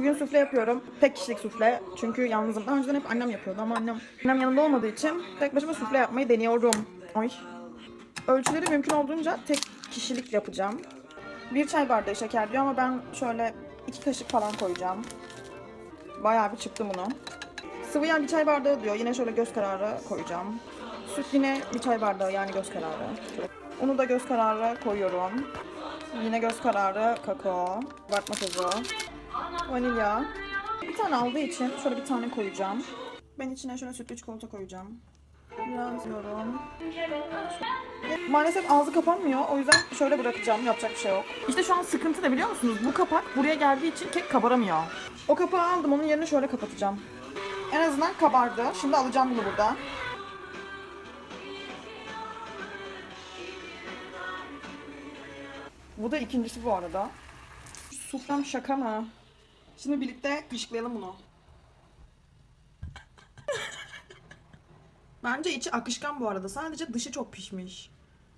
Bugün sufle yapıyorum. Tek kişilik sufle. Çünkü yalnızım. Daha önceden hep annem yapıyordu ama annem, annem yanımda olmadığı için tek başıma sufle yapmayı deniyorum. Ay. Ölçüleri mümkün olduğunca tek kişilik yapacağım. Bir çay bardağı şeker diyor ama ben şöyle iki kaşık falan koyacağım. Bayağı bir çıktı bunu. Sıvı yağ bir çay bardağı diyor. Yine şöyle göz kararı koyacağım. Süt yine bir çay bardağı yani göz kararı. Unu da göz kararı koyuyorum. Yine göz kararı kakao, kabartma tozu, vanilya. Bir tane aldığı için şöyle bir tane koyacağım. Ben içine şöyle sütlü çikolata koyacağım. Biraz yiyorum. Maalesef ağzı kapanmıyor. O yüzden şöyle bırakacağım. Yapacak bir şey yok. İşte şu an sıkıntı ne biliyor musunuz? Bu kapak buraya geldiği için kek kabaramıyor. O kapağı aldım. Onun yerini şöyle kapatacağım. En azından kabardı. Şimdi alacağım bunu burada. Bu da ikincisi bu arada. Suflem şaka mı? Şimdi birlikte kaşıklayalım bunu. Bence içi akışkan bu arada. Sadece dışı çok pişmiş.